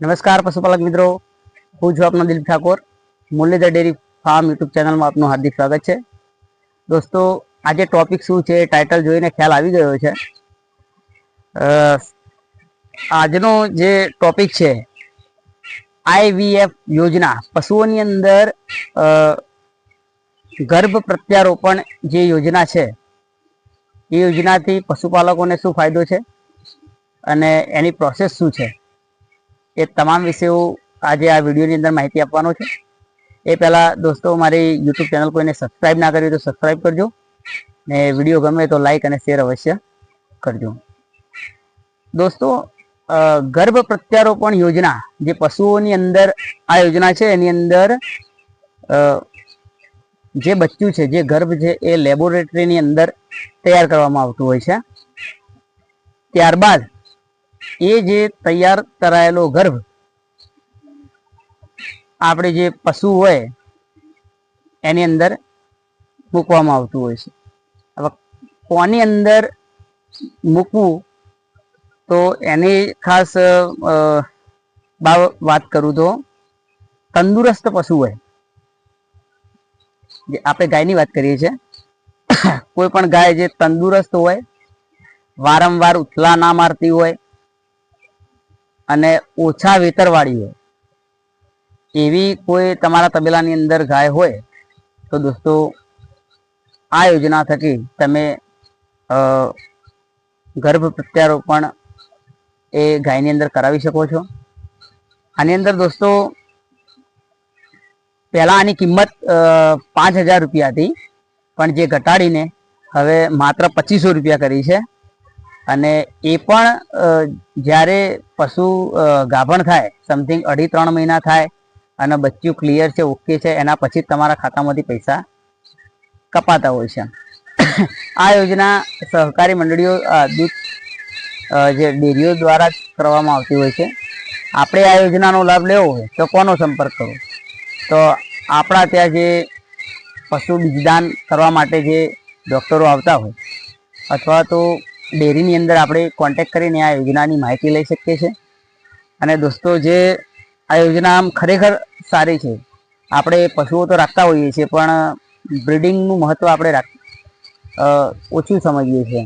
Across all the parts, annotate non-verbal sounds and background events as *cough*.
નમસ્કાર પશુપાલક મિત્રો. હું છું આપનો Dilip Thakor. Muralidhar dairy farm YouTube ચેનલમાં આપનું હાર્દિક સ્વાગત છે. દોસ્તો, આજે ટોપિક શું છે ટાઇટલ જોઈને ખ્યાલ આવી ગયો છે. આજનો જે ટોપિક છે આઈવીએફ યોજના, પશુઓની અંદર ગર્ભ પ્રત્યારોપણ જે યોજના છે, એ યોજનાથી પશુપાલકોને શું ફાયદો છે? અને એની પ્રોસેસ શું છે? એ તમામ વિષયો આજે આ વિડીયોની અંદર માહિતી આપવાનો છે. એ પહેલાં દોસ્તો, મારી યુટ્યુબ ચેનલ કોઈને સબસ્ક્રાઇબ ના કરી તો સબસ્ક્રાઇબ કરજો. ને વીડિયો ગમે તો લાઈક અને શેર અવશ્ય કરજો. દોસ્તો ગર્ભ પ્રત્યારોપણ યોજના, જે પશુઓની અંદર આ યોજના છે, એની અંદર જે બચ્ચું છે, જે ગર્ભ છે, એ લેબોરેટરીની અંદર તૈયાર કરવામાં આવતું હોય છે. ત્યારબાદ એ જે તૈયાર કરાયેલો ગર્ભ, આપણે જે પશુ હોય, એની અંદર મૂકવામાં આવતું હોય છે. હવે કોની અંદર મૂકવું, તો એની ખાસ વાત કરું તો તંદુરસ્ત પશુ હોય. જે આપણે ગાયની વાત કરીએ છીએ, કોઈ પણ ગાય જે તંદુરસ્ત હોય, વારંવાર ઉથલા ના મારતી હોય અને ઓછા વેતરવાળી હોય. એવી કોઈ તમારા તબેલાની અંદર ગાય હોય, તો દોસ્તો, આ યોજના થકી તમે ગર્ભ પ્રત્યારોપણ એ ગાયની અંદર કરાવી શકો છો. આની અંદર દોસ્તો, પહેલા આની કિંમત પાંચ હજાર રૂપિયા હતી, પણ જે ઘટાડીને હવે માત્ર પચીસો રૂપિયા કરી છે. અને એ પણ જ્યારે પશુ ગાભણ થાય સમથિંગ અઢી ત્રણ મહિના થાય, અને બચ્ચું ક્લિયર છે ઓકે છે, એના પછી તમારા ખાતામાંથી પૈસા કપાતા હોય છે. આ યોજના સહકારી મંડળીઓ દૂધ જે ડેરીઓ દ્વારા જ કરવામાં આવતી હોય છે. આપણે આ યોજનાનો લાભ લેવો હોય, તો કોનો સંપર્ક કરવો? તો આપણા ત્યાં જે પશુ બીજદાન કરવા માટે જે ડૉક્ટરો આવતા હોય, અથવા તો ડેરીની અંદર આપણે કોન્ટેક્ટ કરીને આ યોજનાની માહિતી લઈ શકીએ છીએ. અને દોસ્તો, જે આ યોજના આમ ખરેખર સારી છે. આપણે પશુઓ તો રાખતા હોઈએ છીએ, પણ બ્રિડિંગનું મહત્ત્વ આપણે રાખ ઓછું સમજીએ છીએ.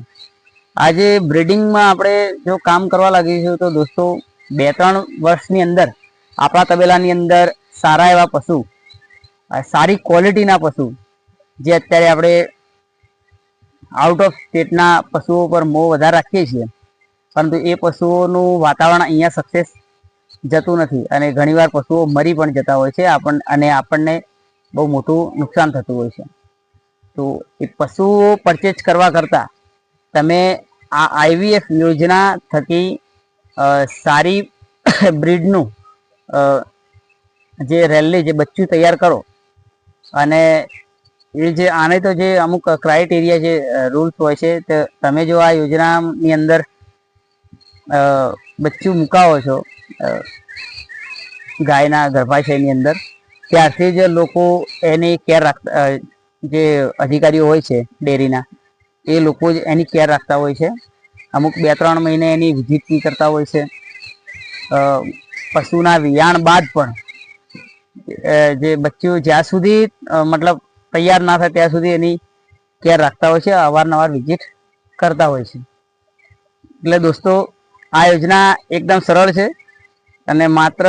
આજે બ્રિડિંગમાં આપણે જો કામ કરવા લાગીએ છીએ, તો દોસ્તો બે ત્રણ વર્ષની અંદર આપણા તબેલાની અંદર સારા એવા પશુ સારી ક્વોલિટીના પશુ, જે અત્યારે આપણે આઉટ ઓફ સ્ટેટના પશુઓ પર મોં વધારે રાખીએ છીએ. પરંતુ એ પશુઓનું વાતાવરણ અહીંયા સક્સેસ જતું નથી અને ઘણીવાર પશુઓ મરી પણ જતા હોય છે આપણ, અને આપણને બહુ મોટું નુકસાન થતું હોય છે. તો એ પશુઓ પરચેજ કરવા કરતાં તમે આ આઈવીએફ યોજના થકી સારી *coughs* બ્રીડનું જે રેલી જે બચ્ચું તૈયાર કરો અને એ જે, આને તો જે અમુક ક્રાઇટેરિયા જે રૂલ્સ હોય છે, તે તમે જો આ યોજનાની અંદર બચ્ચું મુકાવો છો ગાયના ગર્ભાશયની અંદર, ત્યારથી જ લોકો એની કેર રાખતા જે અધિકારીઓ હોય છે, ડેરીના, એ લોકો જ એની કેર રાખતા હોય છે. અમુક બે ત્રણ મહિને એની વિઝિટ બી કરતા હોય છે. પશુના વિયાણ બાદ પણ જે બચ્ચું જ્યાં સુધી મતલબ તૈયાર ના થાય ત્યાં સુધી એની કેર રાખતા હોય છે, અવારનવાર વિઝિટ કરતા હોય છે. એટલે દોસ્તો, આ યોજના એકદમ સરળ છે અને માત્ર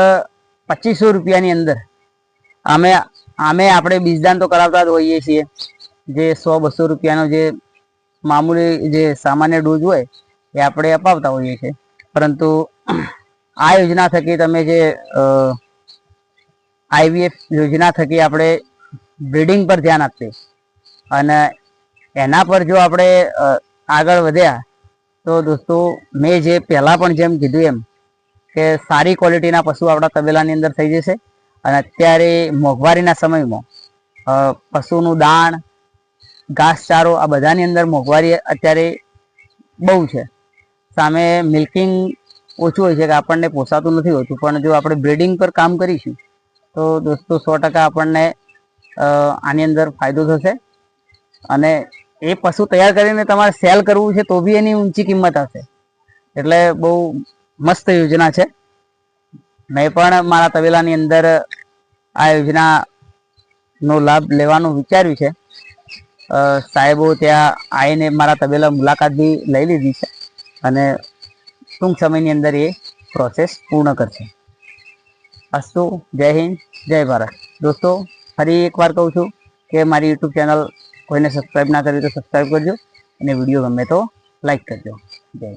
પચીસો રૂપિયાની અંદર અમે આમે આપણે બીજદાન તો કરાવતા જ હોઈએ છીએ. જે સો બસો રૂપિયાનો જે મામૂલી જે સામાન્ય ડોઝ હોય એ આપણે અપાવતા હોઈએ છીએ. પરંતુ આ યોજના થકી તમે જે આઈવીએફ યોજના થકી આપણે બ્રીડિંગ પર ધ્યાન આપીએ. અને એના પર જો આપણે આગળ વધ્યા, તો દોસ્તો, મેં જે પહેલાં પણ જેમ કીધું એમ કે સારી ક્વોલિટીના પશુ આપણા તબેલાની અંદર થઈ જશે. અને અત્યારે મોંઘવારીના સમયમાં પશુનું દાણ, ઘાસચારો આ બધાની અંદર મોંઘવારી અત્યારે બહુ છે. સામે મિલ્કિંગ ઓછું હોય છે કે આપણને પોસાતું નથી હોતું. પણ જો આપણે બ્રિડિંગ પર કામ કરીશું, તો દોસ્તો સો ટકા આપણને આની અંદર ફાયદો થશે. અને એ પશુ તૈયાર કરીને તમારે સેલ કરવું છે તો બી એની ઊંચી કિંમત હશે. એટલે બહુ મસ્ત યોજના છે. મેં પણ મારા તબેલાની અંદર આ યોજનાનો લાભ લેવાનું વિચાર્યું છે. સાહેબો ત્યાં આવીને મારા તબેલા મુલાકાત બી લઈ લીધી છે. અને ટૂંક સમયની અંદર એ પ્રોસેસ પૂર્ણ કરશે. અસ્તુ, જય હિન્દ, જય ભારત. દોસ્તો ફરી એકવાર કહું છું કે મારી યુટ્યુબ ચેનલ કોઈને સબસ્ક્રાઈબ ના કરી તો સબસ્ક્રાઈબ કરજો અને વીડિયો ગમે તો લાઈક કરજો. જય